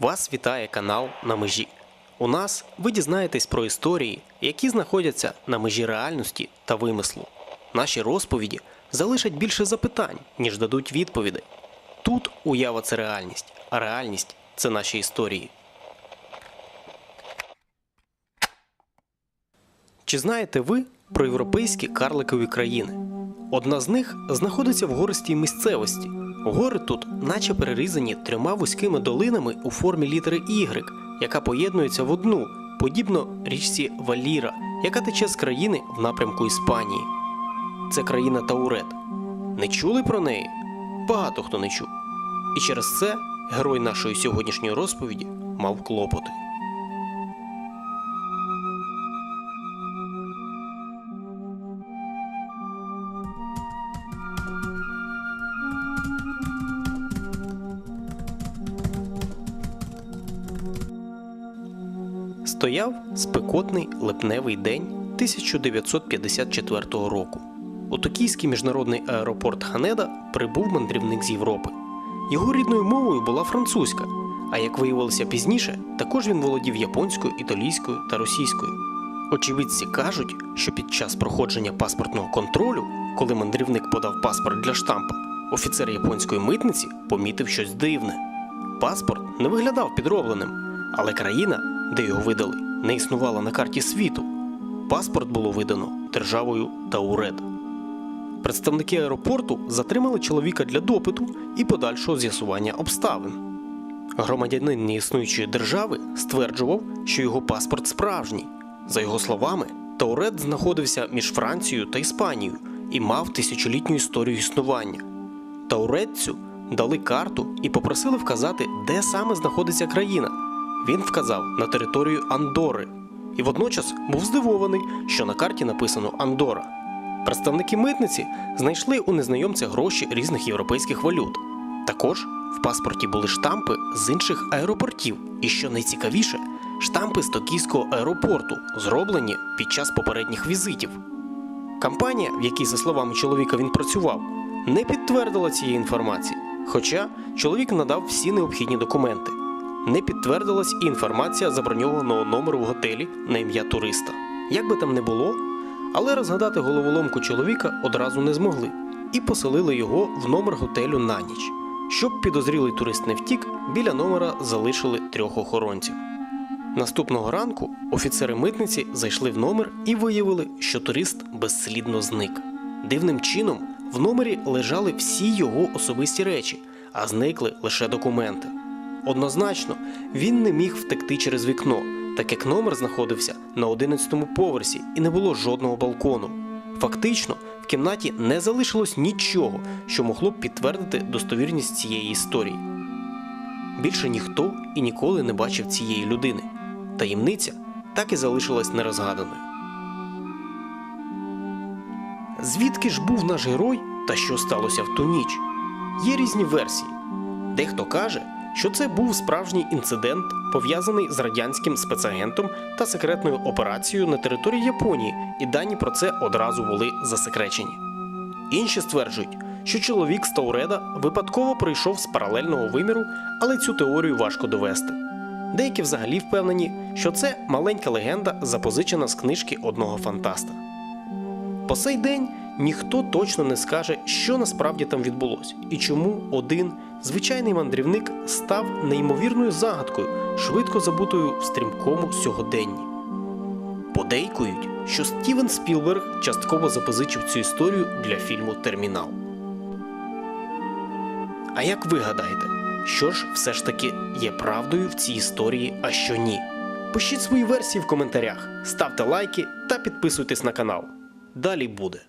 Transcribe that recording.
Вас вітає канал на межі. У нас ви дізнаєтесь про історії, які знаходяться на межі реальності та вимислу. Наші розповіді залишать більше запитань, ніж дадуть відповідей. Тут уява це реальність, а реальність це наші історії. Чи знаєте ви про європейські карликові країни? Одна з них знаходиться в гористій місцевості. Гори тут, наче перерізані трьома вузькими долинами у формі літери Y, яка поєднується в одну, подібно річці Валіра, яка тече з країни в напрямку Іспанії. Це країна Таурет. Не чули про неї? Багато хто не чув. І через це герой нашої сьогоднішньої розповіді мав клопоти. Стояв спекотний липневий день 1954 року. У Токійський міжнародний аеропорт Ханеда прибув мандрівник з Європи. Його рідною мовою була французька, а як виявилося пізніше, також він володів японською, італійською та російською. Очевидці кажуть, що під час проходження паспортного контролю, коли мандрівник подав паспорт для штампа, офіцер японської митниці помітив щось дивне. Паспорт не виглядав підробленим, але країна, де його видали, не існувала на карті світу. Паспорт було видано державою Таурет. Представники аеропорту затримали чоловіка для допиту і подальшого з'ясування обставин. Громадянин неіснуючої держави стверджував, що його паспорт справжній. За його словами, Таурет знаходився між Францією та Іспанією і мав тисячолітню історію існування. Тауретцю дали карту і попросили вказати, де саме знаходиться країна. Він вказав на територію Андори і водночас був здивований, що на карті написано Андора. Представники митниці знайшли у незнайомця гроші різних європейських валют. Також в паспорті були штампи з інших аеропортів, і що найцікавіше, штампи з токійського аеропорту, зроблені під час попередніх візитів. Компанія, в якій, за словами чоловіка, він працював, не підтвердила цієї інформації, хоча чоловік надав всі необхідні документи. Не підтвердилась і інформація заброньованого номеру в готелі на ім'я туриста. Як би там не було, але розгадати головоломку чоловіка одразу не змогли і поселили його в номер готелю на ніч. Щоб підозрілий турист не втік, біля номера залишили трьох охоронців. Наступного ранку офіцери митниці зайшли в номер і виявили, що турист безслідно зник. Дивним чином в номері лежали всі його особисті речі, а зникли лише документи. Однозначно, він не міг втекти через вікно, так як номер знаходився на 11-му поверсі і не було жодного балкону. Фактично, в кімнаті не залишилось нічого, що могло б підтвердити достовірність цієї історії. Більше ніхто і ніколи не бачив цієї людини. Таємниця так і залишилась нерозгаданою. Звідки ж був наш герой та що сталося в ту ніч? Є різні версії. Дехто каже, що це був справжній інцидент, пов'язаний з радянським спецагентом та секретною операцією на території Японії, і дані про це одразу були засекречені. Інші стверджують, що чоловік з Тауреда випадково прийшов з паралельного виміру, але цю теорію важко довести. Деякі взагалі впевнені, що це маленька легенда, запозичена з книжки одного фантаста. По сей день ніхто точно не скаже, що насправді там відбулося, і чому один звичайний мандрівник став неймовірною загадкою, швидко забутою в стрімкому сьогоденні. Подейкують, що Стівен Спілберг частково запозичив цю історію для фільму Термінал. А як ви гадаєте, що ж все ж таки є правдою в цій історії, а що ні? Пишіть свої версії в коментарях, ставте лайки та підписуйтесь на канал. Далі буде.